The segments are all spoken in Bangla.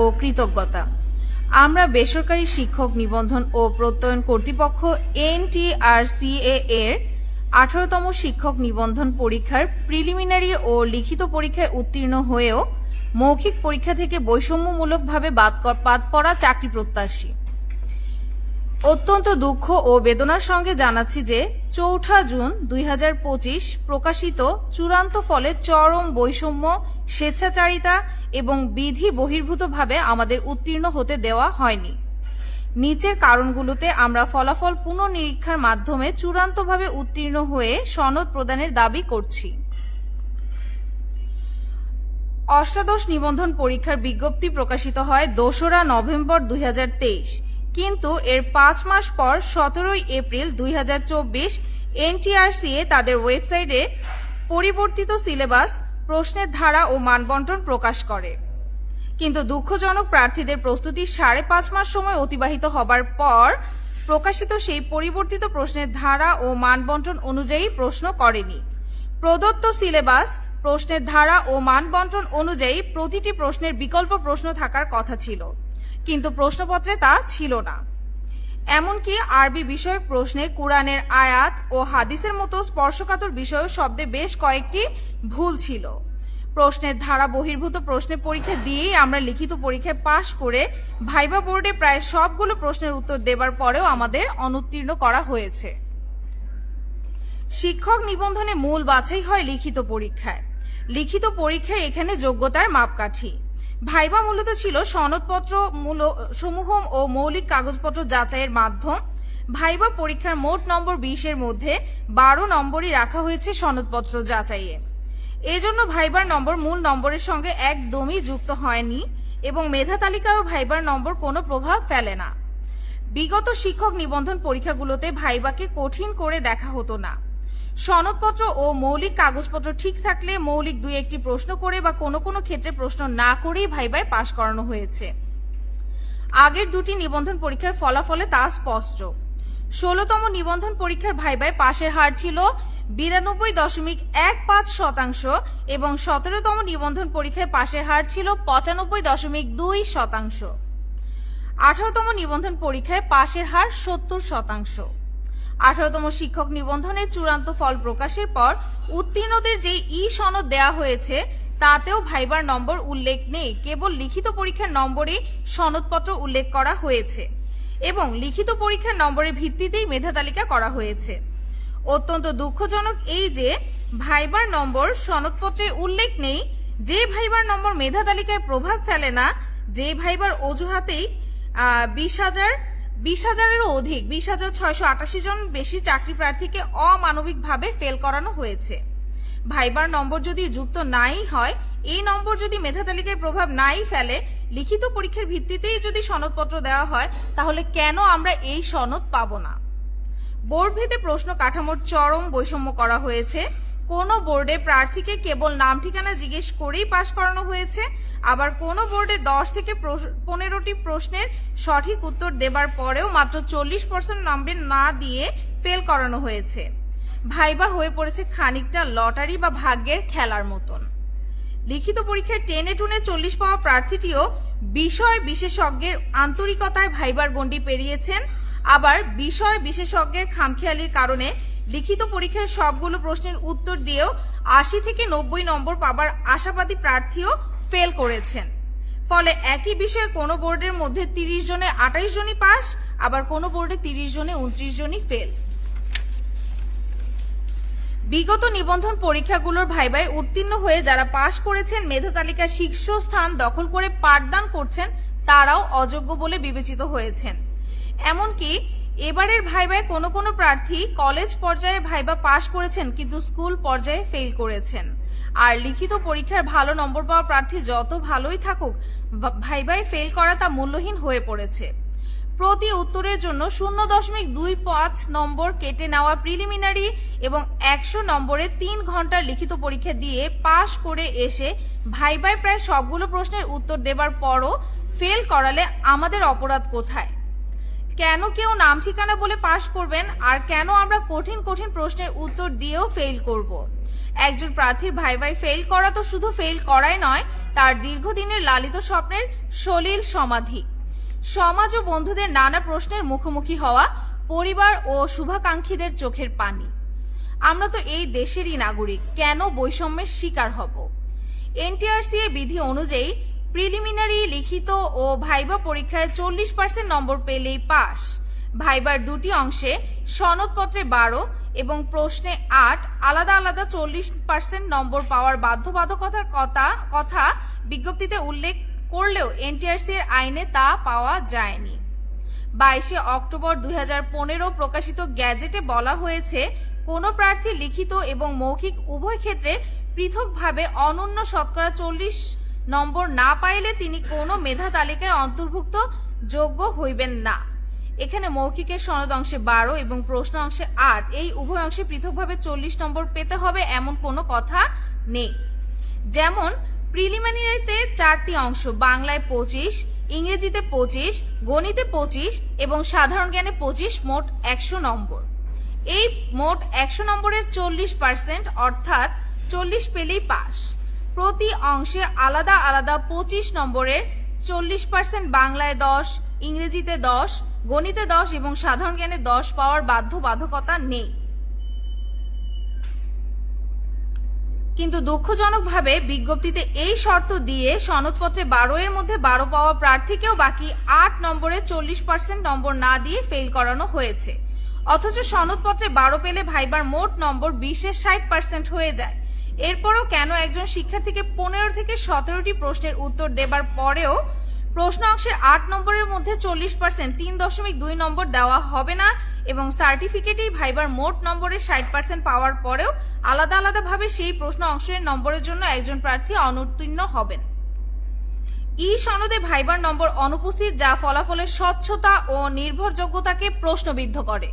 ও কৃতজ্ঞতা। আমরা বেসরকারি শিক্ষক নিবন্ধন ও প্রত্যয়ন কর্তৃপক্ষ এনটিআরসিএ এর আঠারোতম শিক্ষক নিবন্ধন পরীক্ষার প্রিলিমিনারি ও লিখিত পরীক্ষায় উত্তীর্ণ হয়েও মৌখিক পরীক্ষা থেকে বৈষম্যমূলকভাবে বাদ পড়া চাকরি প্রত্যাশী। অত্যন্ত দুঃখ ও বেদনার সঙ্গে জানাচ্ছি যে চৌঠা জুন দুই হাজার পঁচিশ প্রকাশিত চূড়ান্ত ফলে চরম বৈষম্য, স্বেচ্ছাচারিতা এবং বিধি বহির্ভূতভাবে আমাদের উত্তীর্ণ হতে দেওয়া হয়নি। নিচের কারণগুলোতে আমরা ফলাফল পুনঃনিরীক্ষার মাধ্যমে চূড়ান্তভাবে উত্তীর্ণ হয়ে সনদ প্রদানের দাবি করছি। অষ্টাদশ নিবন্ধন পরীক্ষার বিজ্ঞপ্তি প্রকাশিত হয় দোসরা নভেম্বর দুই হাজার তেইশ। কিন্তু এর পাঁচ মাস পর সতেরোই এপ্রিল দুই হাজার এনটিআরসিএ তাদের ওয়েবসাইটে পরিবর্তিত সিলেবাস, প্রশ্নের ধারা ও মানবন্টন প্রকাশ করে। কিন্তু দুঃখজনক প্রার্থীদের প্রস্তুতি সাড়ে পাঁচ মাস সময় অতিবাহিত হবার পর প্রকাশিত সেই পরিবর্তিত প্রশ্নের ধারা ও মানবন্টন অনুযায়ী প্রশ্ন করেনি। প্রদত্ত সিলেবাস, প্রশ্নের ধারা ও মানবন্টন অনুযায়ী প্রতিটি প্রশ্নের বিকল্প প্রশ্ন থাকার কথা ছিল। কিন্তু প্রশ্নপত্রে তা ছিল না। এমনকি আরবি বিষয়ক প্রশ্নে কোরআনের আয়াত ও হাদিসের মতো স্পর্শকাতর বিষয় শব্দে বেশ কয়েকটি ভুল ছিল। প্রশ্নের ধারা বহির্ভূত প্রশ্নের পরীক্ষা দিয়েই আমরা লিখিত পরীক্ষায় পাশ করে ভাইবা বোর্ডে প্রায় সবগুলো প্রশ্নের উত্তর দেবার পরেও আমাদের অনুত্তীর্ণ করা হয়েছে। শিক্ষক নিবন্ধনে মূল বাছাই হয় লিখিত পরীক্ষায়। লিখিত পরীক্ষায় এখানে যোগ্যতার মাপকাঠি। ভাইবা মূলত ছিল সনদপত্র মূল, সমূহ ও মৌলিক কাগজপত্র যাচাইয়ের মাধ্যম। ভাইবা পরীক্ষার মোট নম্বর বিশের মধ্যে বারো নম্বরই রাখা হয়েছে সনদপত্র যাচাইয়ে। এজন্য ভাইবার নম্বর মূল নম্বরের সঙ্গে একদমই যুক্ত হয়নি এবং মেধা তালিকায়ও ভাইবার নম্বর কোনো প্রভাব ফেলে না। বিগত শিক্ষক নিবন্ধন পরীক্ষাগুলোতে ভাইবাকে কঠিন করে দেখা হতো না। সনদপত্র ও মৌলিক কাগজপত্র ঠিক থাকলে মৌলিক দুই একটি প্রশ্ন করে বা কোনো কোনো ক্ষেত্রে প্রশ্ন না করেই ভাইবায় পাশ করানো হয়েছে। আগের দুটি নিবন্ধন পরীক্ষার ফলাফলে তা স্পষ্ট। ষোলতম নিবন্ধন পরীক্ষার ভাইবায় পাশের হার ছিল বিরানব্বই দশমিক এক পাঁচ শতাংশ এবং সতেরোতম নিবন্ধন পরীক্ষায় পাশের হার ছিল পঁচানব্বই দশমিক দুই শতাংশ। আঠারোতম নিবন্ধন পরীক্ষায় পাশের হার সত্তর শতাংশ। আঠারোতম শিক্ষক নিবন্ধনের চূড়ান্ত ফল প্রকাশের পর উত্তীর্ণদের যে ই সনদ দেওয়া হয়েছে, তাতেও ভাইবার নম্বর উল্লেখ নেই। কেবল লিখিত পরীক্ষার নম্বরে সনদপত্র উল্লেখ করা হয়েছে এবং লিখিত পরীক্ষার নম্বরের ভিত্তিতেই মেধা তালিকা করা হয়েছে। অত্যন্ত দুঃখজনক এই যে, ভাইবার নম্বর সনদপত্রে উল্লেখ নেই, যে ভাইবার নম্বর মেধা তালিকায় প্রভাব ফেলে না, যে ভাইবার অজুহাতেই বিশ হাজার বিশ হাজারেরও অধিক, বিশ হাজার ছয়শো আটাশি জন বেশি চাকরি প্রার্থীকে অমানবিকভাবে ফেল করানো হয়েছে। ভাইবার নম্বর যদি যুক্ত নাই হয়, এই নম্বর যদি মেধা তালিকায় প্রভাব নাই ফেলে, লিখিত পরীক্ষার ভিত্তিতেই যদি সনদপত্র দেওয়া হয়, তাহলে কেন আমরা এই সনদ পাব না? বোর্ড ভেদে প্রশ্ন কাঠামোর চরম বৈষম্য করা হয়েছে। কোনো বোর্ডে প্রার্থীকে কেবল নাম ঠিকানা জিজ্ঞেস করেই পাশ করানো হয়েছে। আবার কোনো বোর্ডে দশ থেকে পনেরোটি প্রশ্নের সঠিক উত্তর দেবার পরেও মাত্র চল্লিশ পার্সেন্ট নাম্বার না দিয়ে ফেল করানো হয়েছে। ভাইবা হয়ে পড়েছে খানিকটা লটারি বা ভাগ্যের খেলার মতন। লিখিত পরীক্ষায় টেনে টুনে চল্লিশ পাওয়া প্রার্থীটিও বিষয় বিশেষজ্ঞের আন্তরিকতায় ভাইবার গণ্ডি পেরিয়েছেন। আবার বিষয় বিশেষজ্ঞের খামখেয়ালির কারণে লিখিত পরীক্ষায় সবগুলো প্রশ্নের উত্তর দিয়েও আশি থেকে নব্বই নম্বর পাবার আশাবাদী প্রার্থীও ফেল করেছেন। ফলে একই বিষয়ে কোনো বোর্ডের মধ্যে তিরিশ জনে আঠাইশ জনই পাস, আবার কোনো বোর্ডে তিরিশ জনে উনত্রিশ জনই ফেল। বিগত নিবন্ধন পরীক্ষাগুলোর ভাইবায় উত্তীর্ণ হয়ে যারা পাশ করেছেন, মেধা তালিকার শীর্ষস্থান দখল করে পাঠদান করছেন, তারাও অযোগ্য বলে বিবেচিত হয়েছেন। এমনকি এবারের ভাইবায় কোনো কোনো প্রার্থী কলেজ পর্যায়ে ভাইবা পাশ করেছেন, কিন্তু স্কুল পর্যায়ে ফেল করেছেন। আর লিখিত পরীক্ষার ভালো নম্বর পাওয়া প্রার্থী যত ভালোই থাকুক ভাইবায় ফেল করা তা মূল্যহীন হয়ে পড়েছে। প্রতি উত্তরের জন্য শূন্য দশমিক দুই পাঁচ নম্বর কেটে নেওয়া প্রিলিমিনারি এবং একশো নম্বরে তিন ঘণ্টার লিখিত পরীক্ষা দিয়ে পাশ করে এসে ভাইবায় প্রায় সবগুলো প্রশ্নের উত্তর দেবার পরও ফেল করালে আমাদের অপরাধ কোথায়? কেন কেউ নাম ঠিকানা বলে পাশ করবেন আর কেন আমরা কঠিন কঠিন প্রশ্নের উত্তর দিয়েও ফেল করব। একজন প্রার্থীর ভাই ভাই ফেল করা তো শুধু ফেল করাই নয়, তার দীর্ঘদিনের লালিত স্বপ্নের সলিল সমাধি। সমাজ ও বন্ধুদের নানা প্রশ্নের মুখোমুখি হওয়া পরিবার ও শুভাকাঙ্ক্ষীদের চোখের পানি। আমরা তো এই দেশেরই নাগরিক, কেন বৈষম্যের শিকার হব? এনটিআরসি এর বিধি অনুযায়ী প্রিলিমিনারি, লিখিত ও ভাইবা পরীক্ষায় চল্লিশ পার্সেন্ট নম্বর পেলেই পাস ভাইবার দুটি অংশে সনদপত্রে বারো এবং প্রশ্নে আট আলাদা আলাদা চল্লিশ পার্সেন্ট নম্বর পাওয়ার বাধ্যবাধকতার কথা কথা বিজ্ঞপ্তিতে উল্লেখ করলেও এনটিআরসি এর আইনে তা পাওয়া যায়নি। বাইশে অক্টোবর দুই হাজার পনেরো প্রকাশিত গ্যাজেটে বলা হয়েছে, কোনো প্রার্থী লিখিত এবং মৌখিক উভয় ক্ষেত্রে পৃথকভাবে অনন্য শতকরা চল্লিশ নম্বর না পাইলে তিনি কোনো মেধা তালিকায় অন্তর্ভুক্ত যোগ্য হইবেন না। এখানে মৌখিকের সনদ অংশে বারো এবং প্রশ্ন অংশে আট, এই উভয় অংশে পৃথকভাবে চল্লিশ নম্বর পেতে হবে এমন কোনো কথা নেই। যেমন, প্রিলিমিনারিতে চারটি অংশ, বাংলায় পঁচিশ, ইংরেজিতে পঁচিশ, গণিতে পঁচিশ এবং সাধারণ জ্ঞানে পঁচিশ, মোট একশো নম্বর। এই মোট একশো নম্বরের চল্লিশ পার্সেন্ট অর্থাৎ চল্লিশ পেলেই পাস। প্রতি অংশে আলাদা আলাদা পঁচিশ নম্বরের চল্লিশ পার্সেন্ট বাংলায় দশ, ইংরেজিতে দশ, গণিতে দশ এবং সাধারণ জ্ঞানে দশ পাওয়ার বাধ্যবাধকতা নেই। কিন্তু দুঃখজনকভাবে বিজ্ঞপ্তিতে এই শর্ত দিয়ে সনদপত্রে বারো এর মধ্যে বারো পাওয়া প্রার্থীকেও বাকি আট নম্বরে চল্লিশ পার্সেন্ট নম্বর না দিয়ে ফেল করানো হয়েছে। অথচ সনদপত্রে বারো পেলে ভাইবার মোট নম্বর বিশের ষাট পার্সেন্ট হয়ে যায়। এরপরও কেন একজন শিক্ষার্থীকে পনেরো থেকে সতেরোটি প্রশ্নের উত্তর দেবার পরেও প্রশ্ন অংশের আট নম্বরের মধ্যে চল্লিশ পার্সেন্ট তিন দশমিক দুই নম্বর দেওয়া হবে না এবং সার্টিফিকেটেই ভাইবার মোট নম্বরের ষাট পার্সেন্ট পাওয়ার পরেও আলাদা আলাদাভাবে সেই প্রশ্ন অংশের নম্বরের জন্য একজন প্রার্থী অনুত্তীর্ণ হবেন। ই সনদে ভাইবার নম্বর অনুপস্থিত যা ফলাফলের স্বচ্ছতা ও নির্ভরযোগ্যতাকে প্রশ্নবিদ্ধ করে।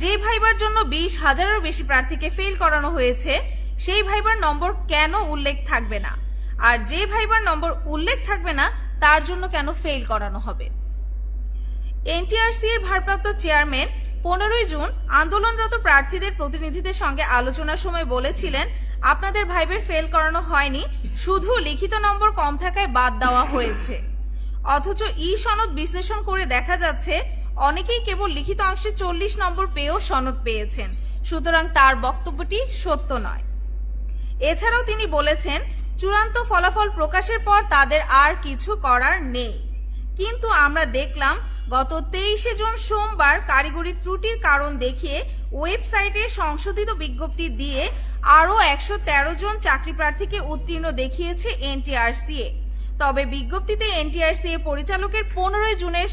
যে ভাইবার জন্য বিশ হাজারেরও বেশি প্রার্থীকে ফেল করানো হয়েছে সেই ভাইবার নম্বর কেন উল্লেখ থাকবে না? আর যে ভাইবার নম্বর উল্লেখ থাকবে না, তার জন্য কেন ফেল করানো হবে? এনটিআরসি এর ভারপ্রাপ্ত চেয়ারম্যান পনেরোই জুন আন্দোলনরত প্রার্থীদের প্রতিনিধিদের সঙ্গে আলোচনার সময় বলেছিলেন, আপনাদের ভাইবের ফেল করানো হয়নি, শুধু লিখিত নম্বর কম থাকায় বাদ দেওয়া হয়েছে। অথচ ই সনদ বিশ্লেষণ করে দেখা যাচ্ছে, অনেকেই কেবল লিখিত অংশে চল্লিশ নম্বর পেয়েও সনদ পেয়েছেন। সুতরাং তার বক্তব্যটি সত্য নয়। এছাড়াও তিনি বলেছেন, চূড়ান্ত ফলাফল প্রকাশের পর তাদের আর কিছু করার নেই। কিন্তু আমরা দেখলাম, গত তেইশে জুন সোমবার কারিগরি ত্রুটির কারণ দেখিয়ে ওয়েবসাইটে সংশোধিত বিজ্ঞপ্তি দিয়ে আরও একশো তেরো জন চাকরি প্রার্থীকে উত্তীর্ণ দেখিয়েছে এনটিআরসিএ। তবে বিজ্ঞপ্তিতে এনটিআরসিএ পরিচালকের পনেরোই জুনের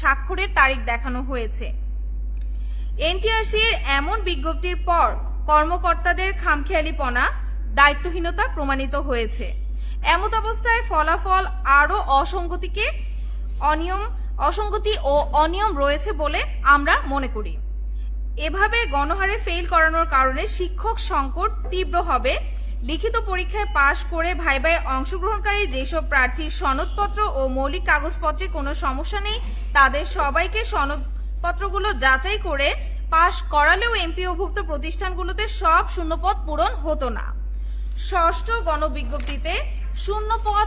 স্বাক্ষরের তারিখ দেখানো হয়েছে। এনটিআরসি এর এমন বিজ্ঞপ্তির পর কর্মকর্তাদের খামখেয়ালিপনা দায়িত্বহীনতা প্রমাণিত হয়েছে। এমত অবস্থায় ফলাফল আরও অসঙ্গতিকে অনিয়ম, অসঙ্গতি ও অনিয়ম রয়েছে বলে আমরা মনে করি। এভাবে গণহারে ফেল করানোর কারণে শিক্ষক সংকট তীব্র হবে। লিখিত পরীক্ষায় পাশ করে ভাই ভাইভাই অংশগ্রহণকারী যেসব প্রার্থীর সনদপত্র ও মৌলিক কাগজপত্রে কোনো সমস্যা নেই, তাদের সবাইকে সনদপত্রগুলো যাচাই করে পাশ করালেও এমপিওভুক্ত প্রতিষ্ঠানগুলোতে সব শূন্যপদ পূরণ হতো না। ষষ্ঠ গণবিজ্ঞপ্তিতে শূন্যপদ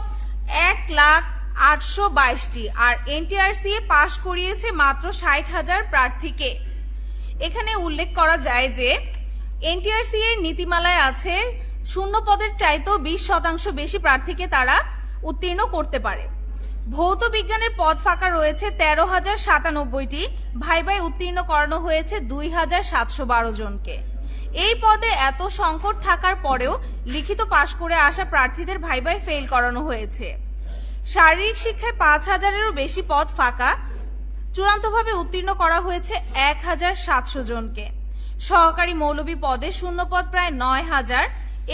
এক লাখ আটশো বাইশটি আর এনটিআরসি পাশ করিয়েছে মাত্র ষাট হাজার প্রার্থীকে। এখানে উল্লেখ করা যায় যে এনটিআরসি এর নীতিমালায় আছে শূন্য পদের চাইতেও বিশ শতাংশ বেশি প্রার্থীকে তারা উত্তীর্ণ করতে পারে। ভৌত বিজ্ঞানের পদ ফাঁকা রয়েছে তেরো হাজার সাতানব্বইটি। ভাই ভাই উত্তীর্ণ করানো হয়েছে দুই হাজার সাতশো বারো জনকে। এই পদে এত সংকট থাকার পরেও লিখিত পাশ করে আসা প্রার্থীদের ভাই ভাই ফেল করানো হয়েছে। শারীরিক শিক্ষায় পাঁচ হাজারেরও বেশি পদ ফাঁকা। চূড়ান্তভাবে উত্তীর্ণ করা হয়েছে এক হাজার সাতশো জনকে। সহকারী মৌলবী পদে শূন্য পদ প্রায় নয় হাজার।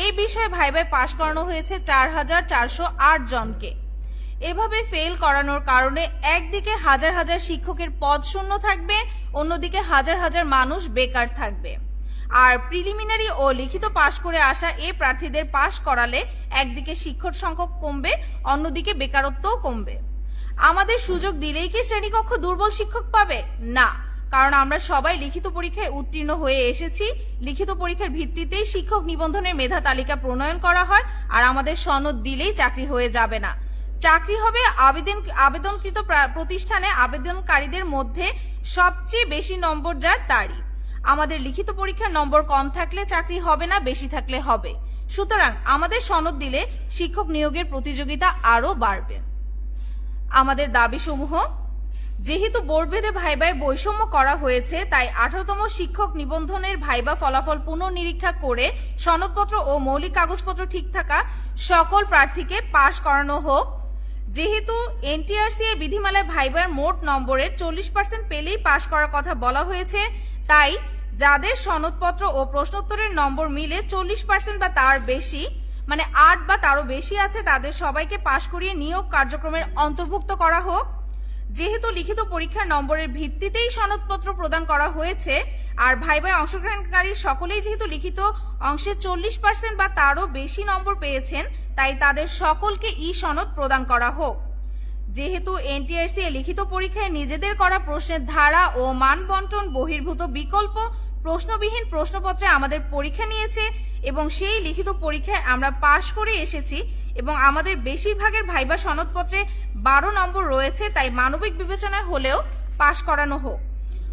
এই বিষয়ে ভাই ভাই পাশ করানো হয়েছে চার হাজার চারশো আট জনকে। এভাবে ফেল করানোর কারণে একদিকে হাজার হাজার শিক্ষকের পদ শূন্য থাকবে, অন্যদিকে হাজার হাজার মানুষ বেকার থাকবে। আর প্রিলিমিনারি ও লিখিত পাশ করে আসা এ প্রার্থীদের পাশ করালে একদিকে শিক্ষক সংখ্যক কমবে, অন্যদিকে বেকারত্বও কমবে। আমাদের সুযোগ দিলেই কি শ্রেণীকক্ষ দুর্বল শিক্ষক পাবে? না, কারণ আমরা সবাই লিখিত পরীক্ষায় উত্তীর্ণ হয়ে এসেছি। লিখিত পরীক্ষার ভিত্তিতেই শিক্ষক নিবন্ধনের মেধা তালিকা প্রণয়ন করা হয়, আর আমাদের সনদ দিলেই চাকরি হয়ে যাবে না। চাকরি হবে আবেদন, আবেদনকৃত প্রতিষ্ঠানে আবেদনকারীদের মধ্যে সবচেয়ে বেশি নম্বর যার তারই। আমাদের লিখিত পরীক্ষার নম্বর কম থাকলে চাকরি হবে না, বেশি থাকলে হবে। সুতরাং আমাদের সনদ দিলে শিক্ষক নিয়োগের প্রতিযোগিতা আরও বাড়বে। আমাদের দাবিসমূহ, যেহেতু বোর্ডভেদে ভাইবায় বৈষম্য করা হয়েছে, তাই আঠারোতম শিক্ষক নিবন্ধনের ভাইবা ফলাফল পুনর্নিরীক্ষা করে সনদপত্র ও মৌলিক কাগজপত্র ঠিক থাকা সকল প্রার্থীকে পাশ করানো হোক। যেহেতু এনটিআরসি এর বিধিমালায় ভাইবার মোট নম্বরের চল্লিশ পার্সেন্ট পেলেই পাশ করার কথা বলা হয়েছে, তাই যাদের সনদপত্র ও প্রশ্নোত্তরের নম্বর মিলে চল্লিশ পার্সেন্ট বা তার বেশি মানে আট বা তারও বেশি আছে, তাদের সবাইকে পাশ করিয়ে নিয়োগ কার্যক্রমের অন্তর্ভুক্ত করা হোক। যেহেতু লিখিত পরীক্ষার নম্বরের ভিত্তিতেই সনদপত্র প্রদান করা হয়েছে আর ভাইভাই অংশগ্রহণকারী সকলেই যেহেতু লিখিত অংশে চল্লিশ পার্সেন্ট বা তারও বেশি নম্বর পেয়েছেন, তাই তাদের সকলকে ই সনদ প্রদান করা হোক। যেহেতু এনটিআরসি লিখিত পরীক্ষায় নিজেদের করা প্রশ্নের ধারা ও মান বন্টন বহির্ভূত বিকল্প, প্রশ্নবিহীন প্রশ্নপত্রে আমাদের পরীক্ষা নিয়েছে এবং সেই লিখিত পরীক্ষায় আমরা পাশ করে এসেছি এবং আমাদের বেশিরভাগের ভাইবা সনদপত্রে বারো নম্বর রয়েছে, তাই মানবিক বিবেচনায় হলেও পাশ করানো হোক।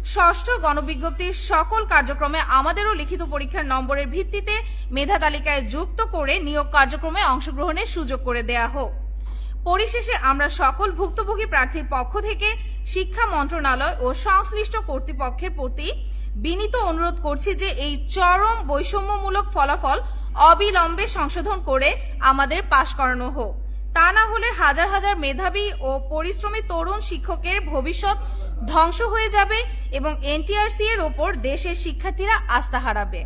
ষষ্ঠ গণবিজ্ঞপ্তির সকল কার্যক্রমে আমাদেরও লিখিত পরীক্ষার নম্বরের ভিত্তিতে মেধা তালিকায় যুক্ত করে নিয়োগ কার্যক্রমে অংশগ্রহণের সুযোগ করে দেয়া হোক। পরিশেষে আমরা সকল ভুক্তভোগী প্রার্থীর পক্ষ থেকে শিক্ষা মন্ত্রণালয় ও সংশ্লিষ্ট কর্তৃপক্ষের প্রতি বিনীত অনুরোধ করছি যে এই চরম বৈষম্যমূলক ফলাফল অবিলম্বে সংশোধন করে আমাদের পাশ করানো হোক। তা না হলে হাজার হাজার মেধাবী ও পরিশ্রমী তরুণ শিক্ষকের ভবিষ্যৎ ধ্বংস হয়ে যাবে এবং এনটিআরসি এর ওপর দেশের শিক্ষার্থীরা আস্থা হারাবে।